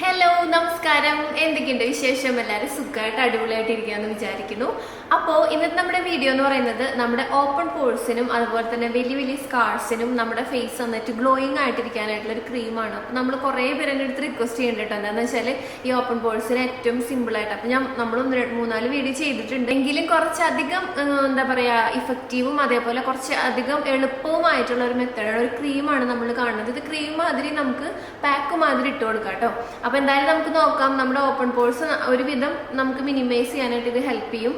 Hello നമസ്കാരം. എന്തൊക്കെയുണ്ട് വിശേഷം? എല്ലാവരും സുഖമായിട്ട് അടിപൊളിയായിട്ട് ഇരിക്കാമെന്ന് വിചാരിക്കുന്നു. അപ്പോൾ ഇന്നത്തെ നമ്മുടെ വീഡിയോ എന്ന് പറയുന്നത് നമ്മുടെ ഓപ്പൺ പോഴ്സിനും അതുപോലെ തന്നെ വലിയ വലിയ സ്കാർസിനും നമ്മുടെ ഫേസ് വന്നിട്ട് ഗ്ലോയിങ് ആയിട്ടിരിക്കാനായിട്ടുള്ള ഒരു ക്രീമാണ് അപ്പോൾ നമ്മൾ കുറേ പേര് എന്റെ അടുത്ത് റിക്വസ്റ്റ് ചെയ്യേണ്ടിട്ടോ എന്താണെന്ന് വെച്ചാൽ ഈ ഓപ്പൺ പോഴ്സിന് ഏറ്റവും സിമ്പിളായിട്ട് അപ്പോൾ ഞാൻ നമ്മൾ ഒന്ന് രണ്ട് മൂന്നാൽ വീഡിയോ ചെയ്തിട്ടുണ്ട്. എങ്കിലും കുറച്ചധികം എന്താ പറയുക ഇഫക്റ്റീവും അതേപോലെ കുറച്ച് അധികം എളുപ്പവുമായിട്ടുള്ള ഒരു മെത്തേഡാണ് ഒരു ക്രീമാണ് നമ്മൾ കാണുന്നത്. ഇത് ക്രീം മാതിരി നമുക്ക് പാക്ക് മാതിരി ഇട്ട് കൊടുക്കാം കേട്ടോ. അപ്പോൾ എന്തായാലും നമുക്ക് നോക്കാം. നമ്മുടെ ഓപ്പൺ പോൾസ് ഒരുവിധം നമുക്ക് മിനിമൈസ് ചെയ്യാനായിട്ട് ഇത് ഹെൽപ്പ് ചെയ്യും.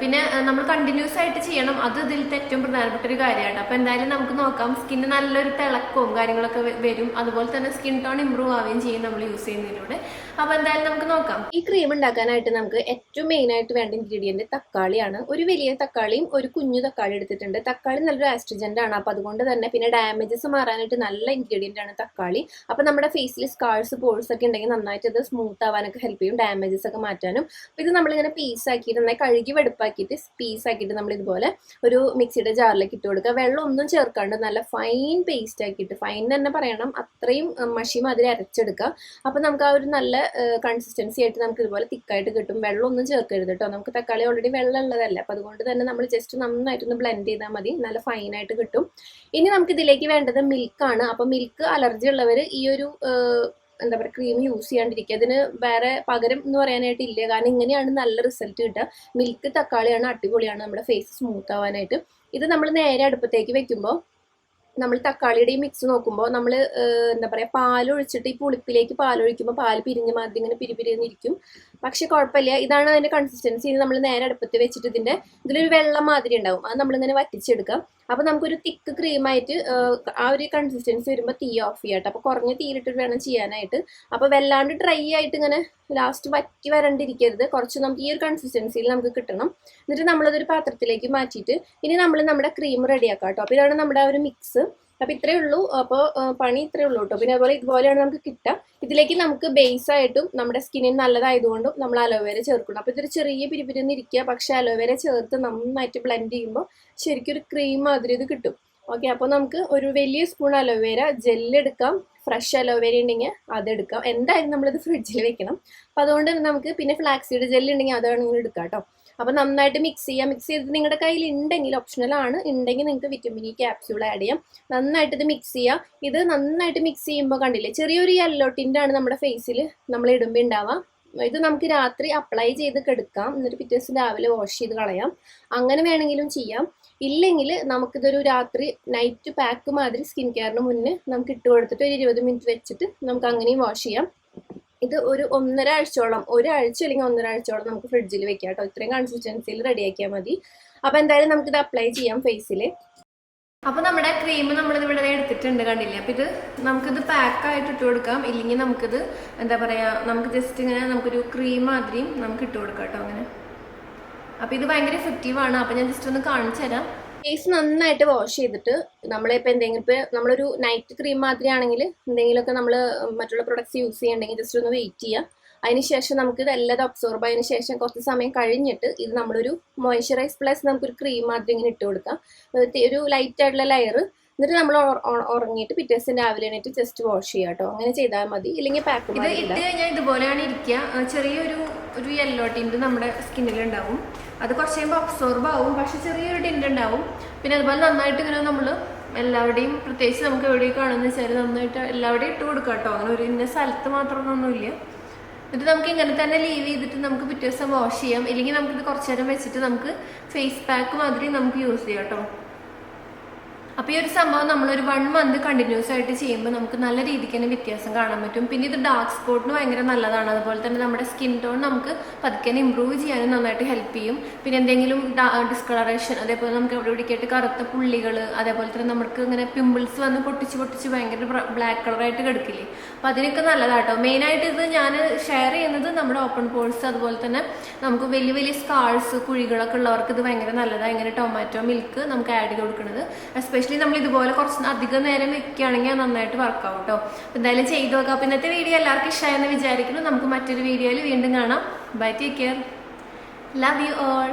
പിന്നെ നമ്മൾ കണ്ടിന്യൂസ് ആയിട്ട് ചെയ്യണം. അത് ഇതിലത്തെ ഏറ്റവും പ്രധാനപ്പെട്ട ഒരു കാര്യമാണ്. അപ്പൊ എന്തായാലും നമുക്ക് നോക്കാം. സ്കിന്ന് നല്ലൊരു തിളക്കവും കാര്യങ്ങളൊക്കെ വരും. അതുപോലെ തന്നെ സ്കിൻ ടോൺ ഇമ്പ്രൂവ് ആവുകയും ചെയ്യും നമ്മൾ യൂസ് ചെയ്യുന്നതിലൂടെ. അപ്പൊ എന്തായാലും നമുക്ക് നോക്കാം. ഈ ക്രീം ഉണ്ടാക്കാനായിട്ട് നമുക്ക് ഏറ്റവും മെയിൻ ആയിട്ട് വേണ്ട ഇൻഗ്രീഡിയന്റ് തക്കാളിയാണ്. ഒരു വലിയ തക്കാളിയും ഒരു കുഞ്ഞു തക്കാളി എടുത്തിട്ടുണ്ട്. തക്കാളി നല്ലൊരു ആസ്ട്രിജന്റ് ആണ്. അപ്പൊ അതുകൊണ്ട് തന്നെ പിന്നെ ഡാമേജസ് മാറാനായിട്ട് നല്ല ഇൻഗ്രീഡിയന്റ് ആണ് തക്കാളി. അപ്പൊ നമ്മുടെ ഫേസിൽ സ്കാൾസ് പോൾസ് ഒക്കെ ഉണ്ടെങ്കിൽ നന്നായിട്ട് ഇത് സ്മൂത്ത് ആവാനൊക്കെ ഹെൽപ്പ് ചെയ്യും ഡാമേജസ് ഒക്കെ മാറ്റാനും. അപ്പൊ ഇത് നമ്മളിങ്ങനെ പീസ് ആക്കിയിട്ട് നന്നായി കഴുകി വെടുപ്പാക്കിയിട്ട് പീസ് ആക്കിയിട്ട് നമ്മൾ ഇതുപോലെ ഒരു മിക്സിയുടെ ജാറിലേക്ക് ഇട്ട് കൊടുക്കുക. വെള്ളം ഒന്നും ചേർക്കാണ്ട് നല്ല ഫൈൻ പേസ്റ്റ് ആക്കിയിട്ട് ഫൈൻ തന്നെ പറയണം അത്രയും മഷി മാതിരി അരച്ചെടുക്കുക. അപ്പൊ നമുക്ക് ആ ഒരു നല്ല കൺസിസ്റ്റൻസി ആയിട്ട് നമുക്ക് ഇതുപോലെ തിക്കായിട്ട് കിട്ടും. വെള്ളം ഒന്നും ചേർക്കരുത് കേട്ടോ നമുക്ക് തക്കാളി ഓൾറെഡി വെള്ളം ഉള്ളതല്ല. അപ്പൊ അതുകൊണ്ട് തന്നെ നമ്മൾ ജസ്റ്റ് നന്നായിട്ടൊന്ന് ബ്ലെൻഡ് ചെയ്താൽ മതി. നല്ല ഫൈൻ ആയിട്ട് കിട്ടും. ഇനി നമുക്ക് ഇതിലേക്ക് വേണ്ടത് മിൽക്കാണ് അപ്പൊ മിൽക്ക് അലർജി ഉള്ളവർ ഈ ഒരു എന്താ പറയുക ക്രീം യൂസ് ചെയ്യാണ്ടിരിക്കുക. അതിന് വേറെ പകരം എന്ന് പറയാനായിട്ട് ഇല്ല. കാരണം ഇങ്ങനെയാണ് നല്ല റിസൾട്ട് കിട്ടുക. മിൽക്ക് തക്കാളിയാണ് അടിപൊളിയാണ്. നമ്മുടെ ഫേസ് സ്മൂത്ത് ആവാനായിട്ട്. ഇത് നമ്മൾ നേരെ അടുപ്പത്തേക്ക് വെക്കുമ്പോൾ നമ്മൾ തക്കാളിയുടെ മിക്സ് നോക്കുമ്പോൾ നമ്മൾ എന്താ പറയുക പാലൊഴിച്ചിട്ട് ഈ പുളിപ്പിലേക്ക് പാലൊഴിക്കുമ്പോൾ പാൽ പിരിഞ്ഞ് മാതിരി ഇങ്ങനെ പിരിപിരിന്നിരിക്കും പക്ഷെ കുഴപ്പമില്ല. ഇതാണ് അതിന്റെ കൺസിസ്റ്റൻസി ഇത് നമ്മൾ നേരെ അടുപ്പത്ത് വെച്ചിട്ട് ഇതിന്റെ ഇതിലൊരു വെള്ളം മാതിരി ഉണ്ടാവും. അത് നമ്മളിങ്ങനെ വറ്റിച്ചെടുക്കാം. അപ്പൊ നമുക്കൊരു തിക്ക് ക്രീമായിട്ട് ആ ഒരു കൺസിസ്റ്റൻസി വരുമ്പോൾ തീ ഓഫ് ചെയ്യാട്ടോ അപ്പൊ കുറഞ്ഞ തീയിലിട്ട് വേണം ചെയ്യാനായിട്ട്. അപ്പോൾ വല്ലാണ്ട് ഡ്രൈ ആയിട്ട് ഇങ്ങനെ ലാസ്റ്റ് വറ്റി വരണ്ടിരിക്കരുത്. കുറച്ച് നമുക്ക് ഈ ഒരു കൺസിസ്റ്റൻസിയിൽ നമുക്ക് കിട്ടണം. എന്നിട്ട് നമ്മളതൊരു പാത്രത്തിലേക്ക് മാറ്റിയിട്ട് ഇനി നമ്മൾ നമ്മുടെ ക്രീം റെഡിയാക്കാം കേട്ടോ. അപ്പോൾ ഇതാണ് നമ്മുടെ ഒരു മിക്സ് അപ്പോൾ ഇത്രേ ഉള്ളൂ. അപ്പോൾ പണി ഇത്രേ ഉള്ളൂ കേട്ടോ. പിന്നെ അതുപോലെ ഇതുപോലെയാണ് നമുക്ക് കിട്ടുക. ഇതിലേക്ക് നമുക്ക് ബേസ് ആയിട്ടും നമ്മുടെ സ്കിന്നിന് നല്ലതായതുകൊണ്ടും നമ്മൾ അലോവേര ചേർക്കണം അപ്പോൾ ഇതൊരു ചെറിയ പിരിപിരിന്ന് ഇരിക്കുക. പക്ഷേ അലോവേര ചേർത്ത് നന്നായിട്ട് ബ്ലെൻഡ് ചെയ്യുമ്പോൾ ശരിക്കും ഒരു ക്രീം മാതിരി ഇത് കിട്ടും. ഓക്കെ അപ്പോൾ നമുക്ക് ഒരു വലിയ സ്പൂൺ അലോവേര ജെല്ലെടുക്കാം ഫ്രഷ് അലോവേര ഉണ്ടെങ്കിൽ അതെടുക്കാം എന്തായാലും നമ്മളിത് ഫ്രിഡ്ജിൽ വെക്കണം. അപ്പോൾ അതുകൊണ്ട് തന്നെ നമുക്ക് പിന്നെ ഫ്ലാക്സീഡ് ജെല്ല് ഉണ്ടെങ്കിൽ അത് വേണമെങ്കിൽ എടുക്കാം കേട്ടോ അപ്പോൾ നന്നായിട്ട് മിക്സ് ചെയ്യാം. മിക്സ് ചെയ്ത് നിങ്ങളുടെ കയ്യിൽ ഉണ്ടെങ്കിൽ ഓപ്ഷണൽ ആണ്. ഉണ്ടെങ്കിൽ നിങ്ങൾക്ക് വിറ്റമിൻ ഇ ക്യാപ്സ്യൂൾ ആഡ് ചെയ്യാം. നന്നായിട്ട് ഇത് മിക്സ് ചെയ്യാം. ഇത് നന്നായിട്ട് മിക്സ് ചെയ്യുമ്പോൾ കണ്ടില്ലേ ചെറിയൊരു യെല്ലോ ടിന്റാണ് നമ്മുടെ ഫേസിൽ നമ്മൾ ഇടുമ്പോൾ ഉണ്ടാവാം ഇത് നമുക്ക് രാത്രി അപ്ലൈ ചെയ്ത് കെടുക്കാം. എന്നിട്ട് പിറ്റേ ദിവസം രാവിലെ വാഷ് ചെയ്ത് കളയാം. അങ്ങനെ വേണമെങ്കിലും ചെയ്യാം. ഇല്ലെങ്കിൽ നമുക്കിതൊരു രാത്രി നൈറ്റ് പാക്ക് മാതിരി സ്കിൻ കെയറിന് മുന്നേ നമുക്ക് ഇട്ട് കൊടുത്തിട്ട് ഒരു ഇരുപത് മിനിറ്റ് വെച്ചിട്ട് നമുക്ക് അങ്ങനെയും വാഷ് ചെയ്യാം. ഇത് ഒരു ഒന്നര ആഴ്ചയോളം ഒരാഴ്ച അല്ലെങ്കിൽ ഒന്നര ആഴ്ചയോളം നമുക്ക് ഫ്രിഡ്ജിൽ വെക്കാം കേട്ടോ. ഇത്രയും കൺസിസ്റ്റൻസിയിൽ റെഡിയാക്കിയാൽ മതി. അപ്പോൾ എന്തായാലും നമുക്കിത് അപ്ലൈ ചെയ്യാം ഫേസിൽ അപ്പൊ നമ്മുടെ ക്രീം നമ്മളിത് ഇവിടെ എടുത്തിട്ടുണ്ട് കണ്ടില്ലേ? അപ്പൊ ഇത് നമുക്കിത് പാക്ക് ആയിട്ട് ഇട്ട് കൊടുക്കാം. ഇല്ലെങ്കിൽ നമുക്കിത് എന്താ പറയാ നമുക്ക് ജസ്റ്റ് ഇങ്ങനെ നമുക്കൊരു ക്രീം മാതിരിയും നമുക്ക് ഇട്ട് കൊടുക്കാം കേട്ടോ അങ്ങനെ. അപ്പൊ ഇത് ഭയങ്കര എഫക്റ്റീവ് ആണ്. അപ്പൊ ഞാൻ ജസ്റ്റ് ഒന്ന് കാണിച്ചു തരാം. ഫേസ് നന്നായിട്ട് വാഷ് ചെയ്തിട്ട് നമ്മളിപ്പോൾ എന്തെങ്കിലും ഇപ്പോൾ നമ്മളൊരു നൈറ്റ് ക്രീം മാതിരി ആണെങ്കിൽ എന്തെങ്കിലുമൊക്കെ നമ്മൾ മറ്റുള്ള പ്രൊഡക്ട്സ് യൂസ് ചെയ്യണമെങ്കിൽ ജസ്റ്റ് ഒന്ന് വെയിറ്റ് ചെയ്യുക അതിനുശേഷം നമുക്ക് ഇതെല്ലാം അബ്സോർബ് ആയതിനു ശേഷം കുറച്ച് സമയം കഴിഞ്ഞിട്ട് ഇത് നമ്മളൊരു മോയ്സ്ചറൈസ് പ്ലസ് നമുക്കൊരു ക്രീം മാതിരി ഇങ്ങനെ ഇട്ട് കൊടുക്കാം. ഒരു ലൈറ്റ് ആയിട്ടുള്ള ലെയർ എന്നിട്ട് നമ്മൾ ഉറങ്ങിയിട്ട് പിറ്റേ ദിവസം രാവിലെ എണീറ്റ് ജസ്റ്റ് വാഷ് ചെയ്യാം കേട്ടോ. അങ്ങനെ ചെയ്താൽ മതി. ഇല്ലെങ്കിൽ പാക്ക് ഇത് ഇട്ട് കഴിഞ്ഞാൽ ഇതുപോലെയാണ് ഇരിക്കുക. ചെറിയൊരു ഒരു യെല്ലോ ടിന്റ് നമ്മുടെ സ്കിന്നിൽ ഉണ്ടാവും. അത് കുറച്ച് കഴിയുമ്പോൾ അബ്സോർബ് ആവും. പക്ഷെ ചെറിയൊരു ടിന്റ് ഉണ്ടാവും. പിന്നെ അതുപോലെ നന്നായിട്ട് ഇങ്ങനെ നമ്മൾ എല്ലാവരുടെയും പ്രത്യേകിച്ച് നമുക്ക് എവിടെയും കാണുന്ന വെച്ചാൽ നന്നായിട്ട് എല്ലാവരുടെയും ഇട്ട് കൊടുക്കാം കേട്ടോ. അങ്ങനെ ഒരു ഇന്ന സ്ഥലത്ത് മാത്രമൊന്നുമില്ല എന്നിട്ട് നമുക്ക് ഇങ്ങനെ തന്നെ ലീവ് ചെയ്തിട്ട് നമുക്ക് പിറ്റേ ദിവസം വാഷ് ചെയ്യാം. ഇല്ലെങ്കിൽ നമുക്കിത് കുറച്ച് നേരം വെച്ചിട്ട് നമുക്ക് ഫേസ് പാക്ക് മാതിരി നമുക്ക് യൂസ് ചെയ്യാം കേട്ടോ. അപ്പോൾ ഈ ഒരു സംഭവം നമ്മൾ ഒരു വൺ മന്ത് കണ്ടിന്യൂസ് ആയിട്ട് ചെയ്യുമ്പോൾ നമുക്ക് നല്ല രീതിക്ക് തന്നെ വ്യത്യാസം കാണാൻ പറ്റും. പിന്നെ ഇത് ഡാർക്ക് സ്പോട്ടിന് ഭയങ്കര നല്ലതാണ്. അതുപോലെ തന്നെ നമ്മുടെ സ്കിൻ ടോൺ നമുക്ക് പതുക്കെ ഇമ്പ്രൂവ് ചെയ്യാനും നന്നായിട്ട് ഹെൽപ്പ് ചെയ്യും. പിന്നെ എന്തെങ്കിലും ഡിസ്കളറേഷൻ അതേപോലെ നമുക്ക് എവിടെ ഇവിടേക്കായിട്ട് കറുത്ത പുള്ളികൾ അതേപോലെ തന്നെ നമുക്ക് ഇങ്ങനെ പിമ്പിൾസ് വന്ന് പൊട്ടിച്ച് പൊട്ടിച്ച് ഭയങ്കര ബ്ലാക്ക് കളറായിട്ട് കിടക്കില്ലേ? അപ്പോൾ അതിനൊക്കെ നല്ലതാട്ടോ. മെയിൻ ആയിട്ട് ഇത് ഞാൻ ഷെയർ ചെയ്യുന്നത് നമ്മുടെ ഓപ്പൺ പോൾസ് അതുപോലെ തന്നെ നമുക്ക് വലിയ വലിയ സ്കാൾസ് കുഴികളൊക്കെ ഉള്ളവർക്ക് ഇത് ഭയങ്കര നല്ലതാണ് ഇങ്ങനെ ടൊമാറ്റോ മിൽക്ക് നമുക്ക് ആഡ് ചെയ്ത് കൊടുക്കുന്നത് എസ്പെഷ്യലി നമ്മൾ ഇതുപോലെ കുറച്ച് അധികം നേരം വെക്കുകയാണെങ്കിൽ നന്നായിട്ട് വർക്ക് ആവും കേട്ടോ എന്തായാലും ചെയ്തു നോക്കാം. അപ്പം ഇന്നത്തെ വീഡിയോ എല്ലാവർക്കും ഇഷ്ടമായെന്ന് വിചാരിക്കുന്നു. നമുക്ക് മറ്റൊരു വീഡിയോയിൽ വീണ്ടും കാണാം. Bye take care love you all